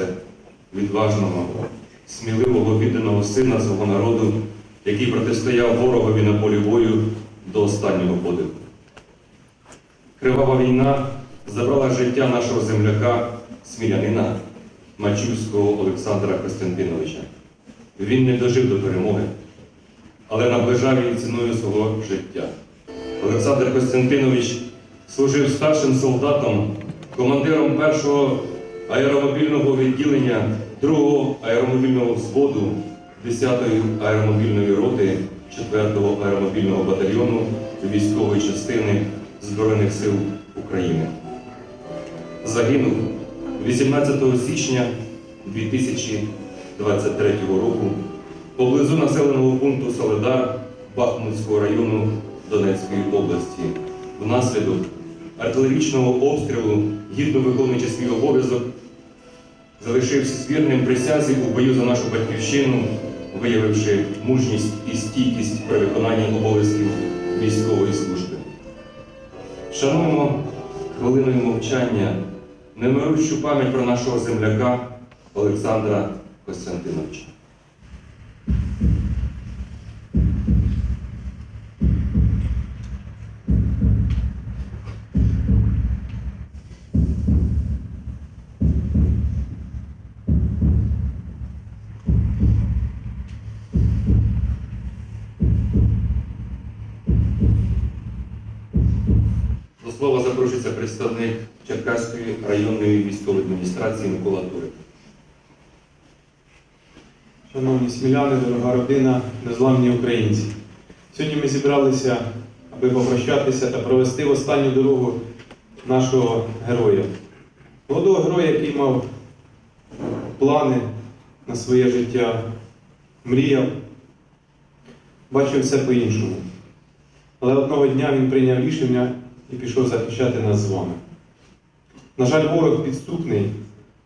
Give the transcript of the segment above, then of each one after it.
серце відважного, сміливого відданого сина свого народу, який протистояв ворогові на полі бою до останнього подиху. Кривава війна забрала життя нашого земляка, смілянина Мачівського Олександра Костянтиновича. Він не дожив до перемоги, але наближав її ціною свого життя. Олександр Костянтинович служив старшим солдатом, командиром першого аеромобільного відділення 2-го аеромобільного взводу 10-ї аеромобільної роти 4-го аеромобільного батальйону військової частини Збройних сил України. Загинув 18 січня 2023 року поблизу населеного пункту Соледар Бахмутського району Донецької області внаслідок артилерійського обстрілу, гідно виконуючи свій обов'язок, залишився вірним присязі у бою за нашу батьківщину, виявивши мужність і стійкість при виконанні обов'язків військової служби. Шануємо хвилиною мовчання немирущу пам'ять про нашого земляка Олександра Костянтиновича. Представник Черкаської районної військової адміністрації Микола Турик. Шановні сміляни, дорога родина, незламні українці. Сьогодні ми зібралися, аби попрощатися та провести останню дорогу нашого героя. Молодого героя, який мав плани на своє життя, мріяв, бачив все по-іншому. Але одного дня він прийняв рішення і пішов захищати нас з вами. На жаль, ворог підступний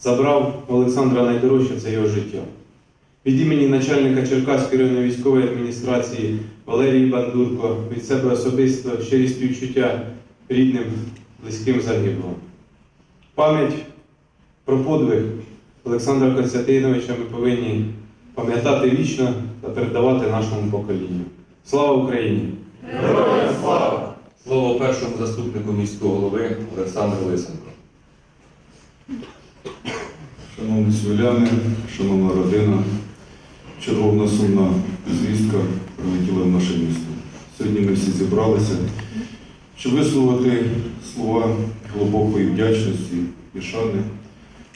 забрав у Олександра найдорожче це його життя. Від імені начальника Черкаської районної військової адміністрації Валерії Бандурко від себе особисто щирі співчуття рідним, близьким загиблим. Пам'ять про подвиг Олександра Константиновича ми повинні пам'ятати вічно та передавати нашому поколінню. Слава Україні! Слово першому заступнику міського голови Олександру Лисенко. Шановні свіляни, шановна родина, черговна сумна звістка прилетіла в наше місто. Сьогодні ми всі зібралися, щоб висловити слова глибокої вдячності і шани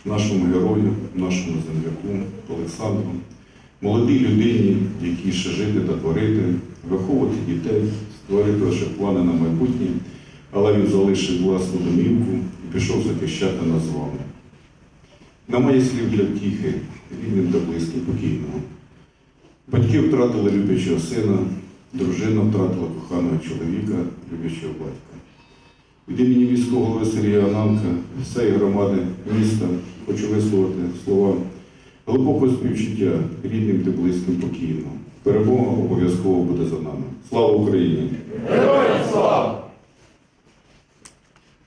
нашому герою, нашому земляку Олександру, молодій людині, якій ще жити та творити, виховувати дітей, створити лише плани на майбутнє, але він залишив власну домівку і пішов захищати нас з вами. Немає слів для втіхи, рідним та близьким покійного. Батьки втратили люблячого сина, дружина втратила коханого чоловіка, люблячого батька. Від імені міського голови Сергія Ананка, всієї громади міста хочу висловити слова глибокого співчуття рідним та близьким покійного. Перемога обов'язково буде за нами. Слава Україні! Героям слава!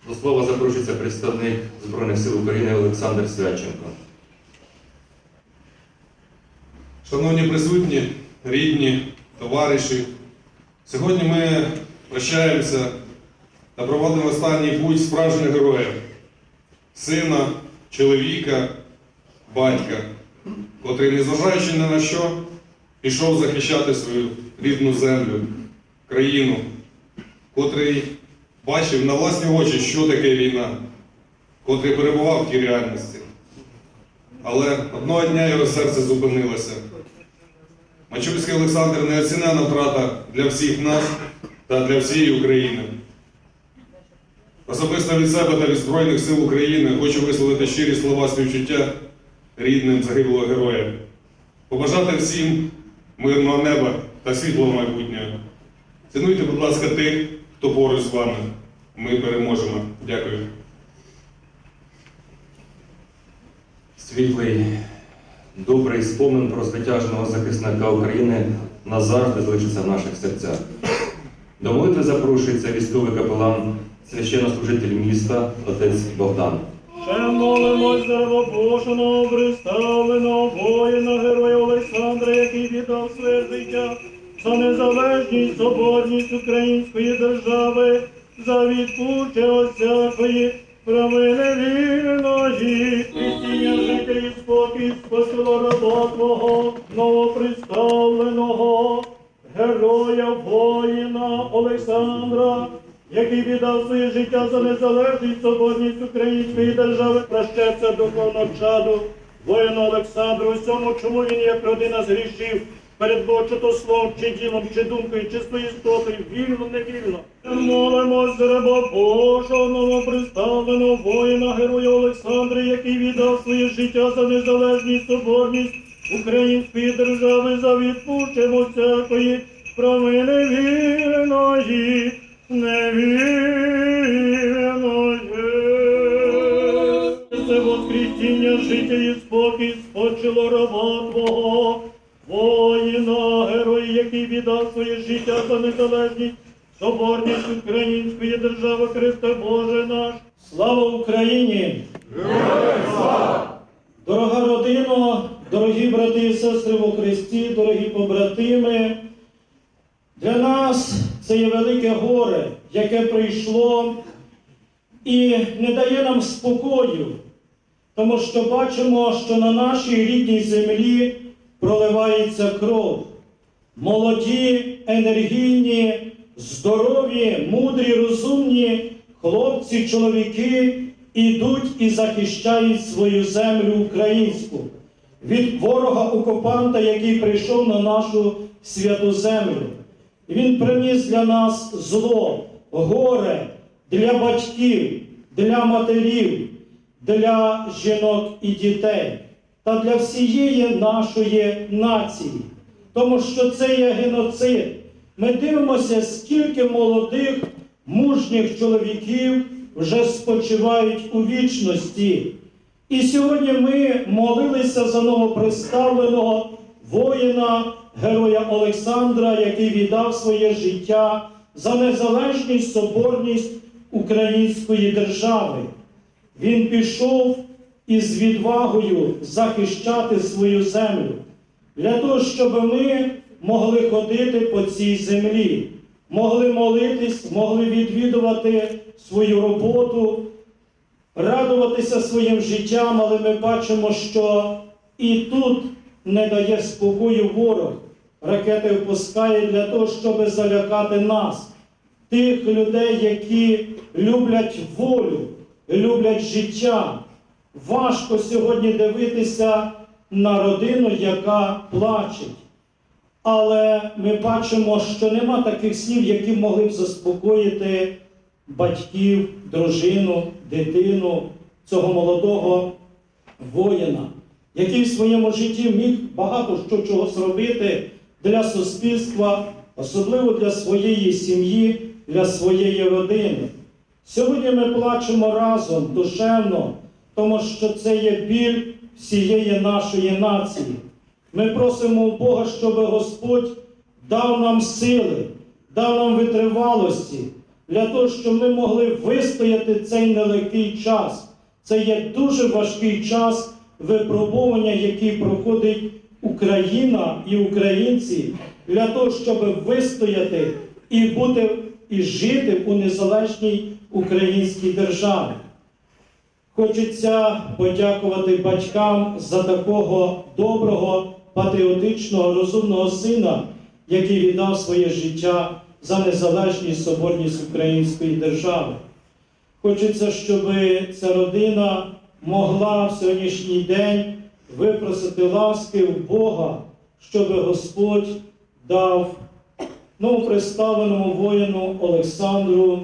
До слова запрошується представник Збройних сил України Олександр Свяченко. Шановні присутні, рідні, товариші, сьогодні ми прощаємося та проводимо останній путь справжніх героїв, сина, чоловіка, батька, котрий, незважаючи ні на що, пішов захищати свою рідну землю, країну, котрий бачив на власні очі, що таке війна, котрий перебував в тій реальності. Але одного дня його серце зупинилося. Мачульський Олександр неоцінена втрата для всіх нас та для всієї України. Особисто від себе та від Збройних сил України хочу висловити щирі слова співчуття рідним загиблого героя. Побажати всім мирного неба та світлого майбутнього. Цінуйте, будь ласка, тих, хто поруч з вами. Ми переможемо. Дякую. Світлий, добрий спомин про звитяжного захисника України назавжди залишиться в наших серцях. До молитви запрошується військовий капелан, священнослужитель міста, отець Богдан. Молимось за рабопошеного, приставленого воїна, героя Олександра, який віддав своє життя за незалежність, соборність української держави, за відпуче всякої правини вільної, істиння життя і спокій спасила раба Твого, новоприставленого, героя воїна Олександра, який віддав своє життя за незалежність, соборність української держави, прощаться духовно чаду, воїну Олександру, усьому, чому він як родина згрішив, перед Богом, чи словом, чи ділом, чи думкою, чи своєю істотою, вільно, невільно. Молимось раба Божого, новоприставленого воїна, героя Олександра, який віддав своє життя за незалежність, соборність української держави, за відпущення всякої провини вільної, невільної. Це життя і спокій спочило раба воїна, герой, який віддав своє життя за незалежність, соборність української держави Христе Боже наш. Слава Україні! Дорога родино, дорогі брати сестри во Христі, дорогі побратими, для нас це є велике горе, яке прийшло і не дає нам спокою, тому що бачимо, що на нашій рідній землі проливається кров. Молоді, енергійні, здорові, мудрі, розумні хлопці, чоловіки ідуть і захищають свою землю українську від ворога окупанта, який прийшов на нашу святу землю. Він приніс для нас зло, горе для батьків, для матерів, для жінок і дітей та для всієї нашої нації. Тому що це є геноцид. Ми дивимося, скільки молодих, мужніх чоловіків вже спочивають у вічності. І сьогодні ми молилися за новоприставленого воїна, героя Олександра, який віддав своє життя за незалежність, соборність української держави. Він пішов із відвагою захищати свою землю для того, щоб ми могли ходити по цій землі, могли молитись, могли відвідувати свою роботу, радуватися своїм життям, але ми бачимо, що і тут не дає спокою ворог. Ракети впускає для того, щоб залякати нас, тих людей, які люблять волю, люблять життя. Важко сьогодні дивитися на родину, яка плачеть. Але ми бачимо, що нема таких слів, які могли б заспокоїти батьків, дружину, дитину цього молодого воїна, який в своєму житті міг багато що чого зробити для суспільства, особливо для своєї сім'ї, для своєї родини. Сьогодні ми плачемо разом душевно, тому що це є біль всієї нашої нації. Ми просимо Бога, щоб Господь дав нам сили, дав нам витривалості для того, щоб ми могли вистояти цей нелегкий час. Це є дуже важкий час випробування, який проходить Україна і українці для того, щоб вистояти і бути і жити у незалежній українській державі. Хочеться подякувати батькам за такого доброго, патріотичного, розумного сина, який віддав своє життя за незалежність соборність української держави. Хочеться, щоб ця родина могла в сьогоднішній день випросити ласки в Бога, щоб Господь дав новоприставленому воїну Олександру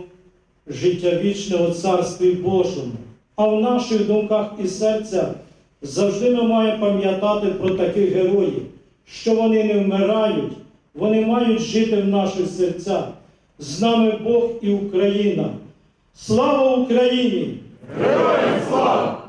життя вічне у Царстві Божому. А в наших думках і серцях завжди ми маємо пам'ятати про таких героїв, що вони не вмирають, вони мають жити в наших серцях. З нами Бог і Україна. Слава Україні! Героям слава!